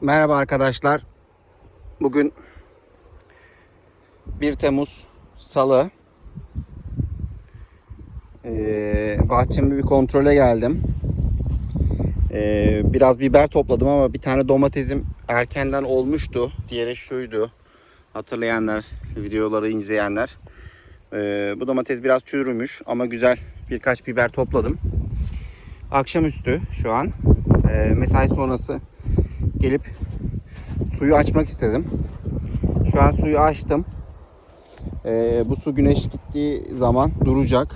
Merhaba arkadaşlar. Bugün 1 Temmuz Salı. Ee, bahçemi bir kontrole geldim. Ee, biraz biber topladım ama bir tane domatesim erkenden olmuştu. Diğeri şuydu. Hatırlayanlar, videoları izleyenler. Ee, bu domates biraz çürümüş ama güzel birkaç biber topladım. Akşamüstü şu an. Ee, mesai sonrası gelip suyu açmak istedim. Şu an suyu açtım. Ee, bu su güneş gittiği zaman duracak.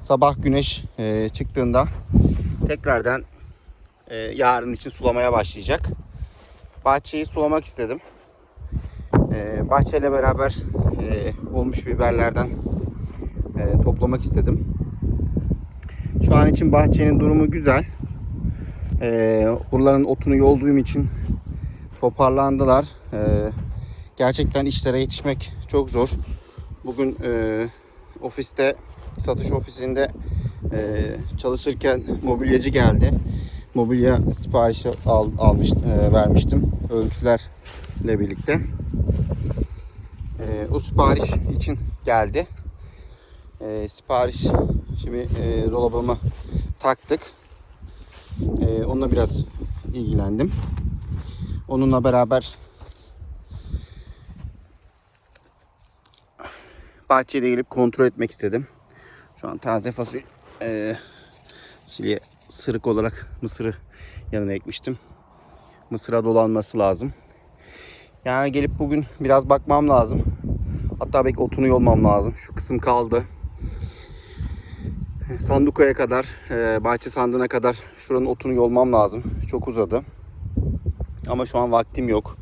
Sabah güneş e, çıktığında tekrardan e, yarın için sulamaya başlayacak. Bahçeyi sulamak istedim. E, bahçeyle beraber e, olmuş biberlerden e, toplamak istedim. Şu an için bahçenin durumu güzel. E, buraların otunu yolduğum için toparlandılar. Ee, gerçekten işlere yetişmek çok zor. Bugün e, ofiste, satış ofisinde e, çalışırken mobilyacı geldi. Mobilya siparişi al, almış, e, vermiştim ölçülerle birlikte. E, o sipariş için geldi. E, sipariş şimdi e, dolabıma taktık. E, onunla biraz ilgilendim. Onunla beraber bahçede gelip kontrol etmek istedim. Şu an taze fasulye e, fasulye sırık olarak mısırı yanına ekmiştim. Mısıra dolanması lazım. Yani gelip bugün biraz bakmam lazım. Hatta belki otunu yolmam lazım. Şu kısım kaldı. Sandukaya kadar, e, bahçe sandığına kadar şuranın otunu yolmam lazım. Çok uzadı. Ama şu an vaktim yok.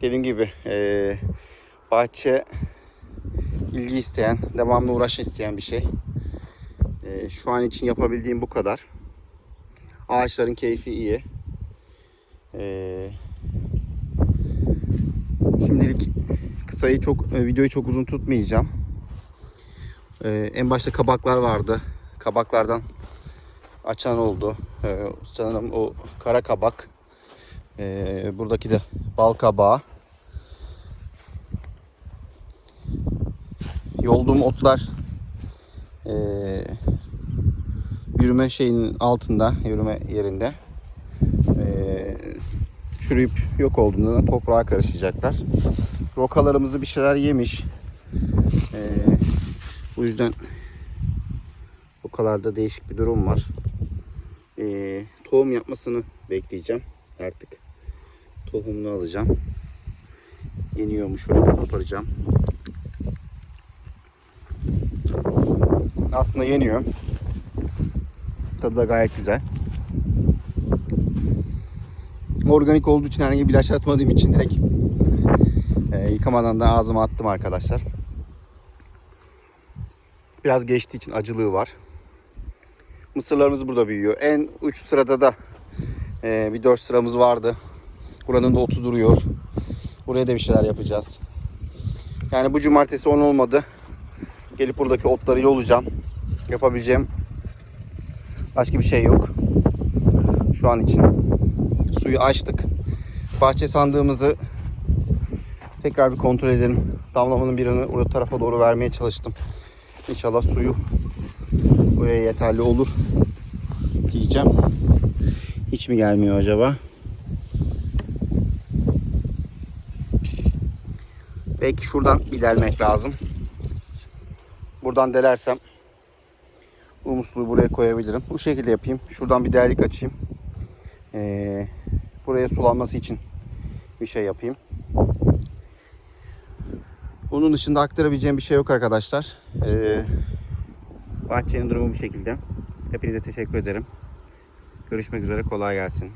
Dediğim gibi e, bahçe ilgi isteyen, devamlı uğraş isteyen bir şey. E, şu an için yapabildiğim bu kadar. Ağaçların keyfi iyi. Şimdilik kısayı çok, videoyu çok uzun tutmayacağım. E, en başta kabaklar vardı. Kabaklardan açan oldu. E, sanırım o kara kabak. Ee, buradaki de bal kabağı. Yolduğum otlar ee, yürüme şeyinin altında, yürüme yerinde ee, çürüyüp yok olduğunda da toprağa karışacaklar. Rokalarımızı bir şeyler yemiş. Ee, bu yüzden rokalarda değişik bir durum var. Ee, tohum yapmasını bekleyeceğim artık tohumunu alacağım. Yeniyormuş şöyle koparacağım. Aslında yeniyor. Tadı da gayet güzel. Organik olduğu için herhangi bir ilaç atmadığım için direkt e, yıkamadan da ağzıma attım arkadaşlar. Biraz geçtiği için acılığı var. Mısırlarımız burada büyüyor. En uç sırada da e, bir 4 sıramız vardı. Buranın da otu duruyor. Buraya da bir şeyler yapacağız. Yani bu cumartesi 10 olmadı. Gelip buradaki otları yolacağım. Yapabileceğim başka bir şey yok. Şu an için. Suyu açtık. Bahçe sandığımızı tekrar bir kontrol edelim. Damlamanın birini orada tarafa doğru vermeye çalıştım. İnşallah suyu buraya yeterli olur diyeceğim. Hiç mi gelmiyor acaba? Belki şuradan bir delmek lazım. Buradan delersem bu musluğu buraya koyabilirim. Bu şekilde yapayım. Şuradan bir delik açayım. Ee, buraya sulanması için bir şey yapayım. Bunun dışında aktarabileceğim bir şey yok arkadaşlar. Ee, bahçenin durumu bu şekilde. Hepinize teşekkür ederim. Görüşmek üzere. Kolay gelsin.